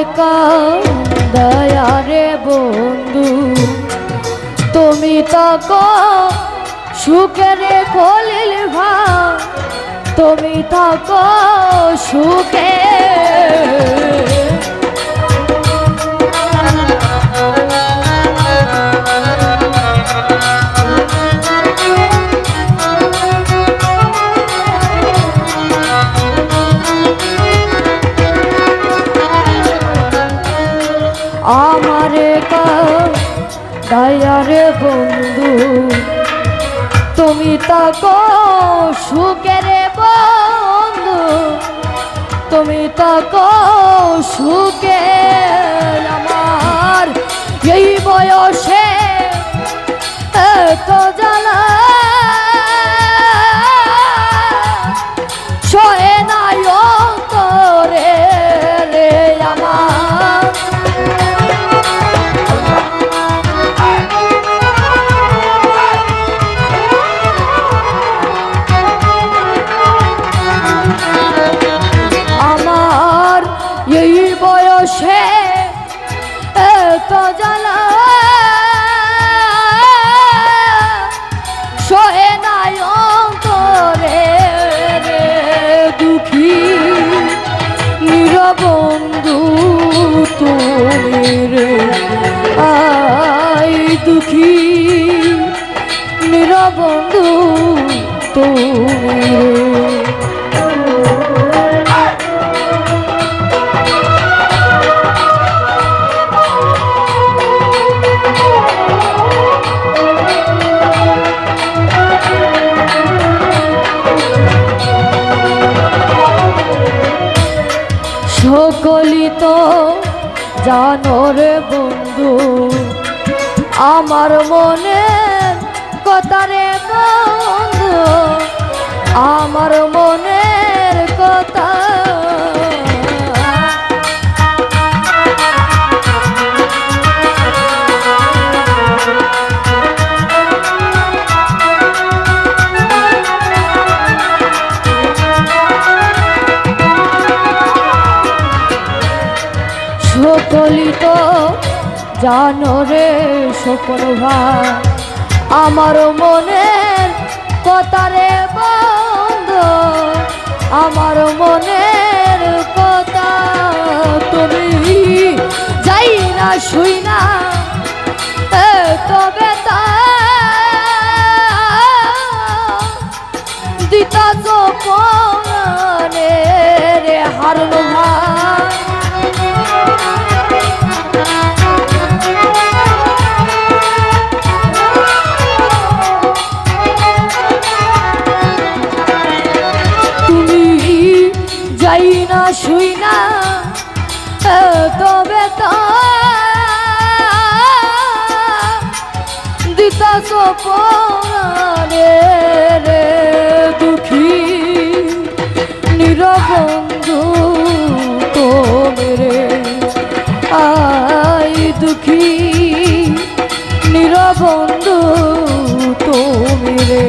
আমারে দয়ারে বন্ধু তুমি তক সুখের কলিল ভা তুমি তক সুখে তক সুখের বন্ধু তুমি তাকো সুখের আমার। এই বয়সে জ্বালা সহে নাই দুঃখী। নিরবন্ধু তুমি রে তুমি জানো রে বন্ধু আমার মনে কথা জানো রে ভাই আমার মনের কথা রে বন্ধ আমার মনের কথা তুমি যাই না শুই না তবে তা দিতা জোপনে রে হারলো ছুই না তবে দিতা সপনে রে দুঃখী নিরবন্ধু রে আই দুঃখী রে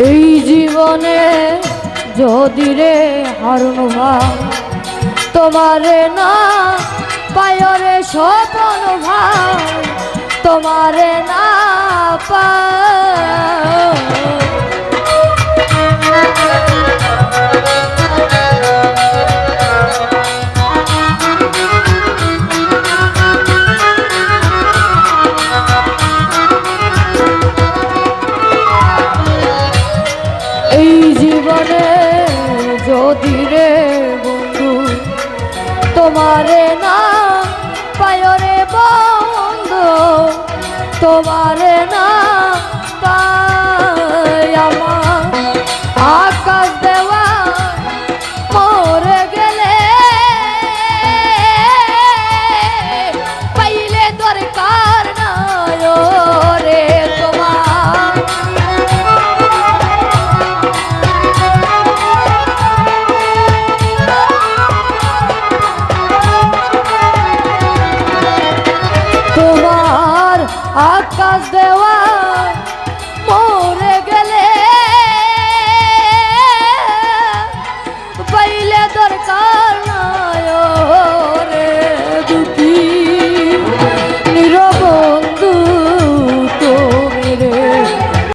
এই জীবনে যদি রে হারুন ভাই তোমারে না পায়রে স্বপন ভাই তোমারে না পা না পায়রে বন্ধ তোমারে না।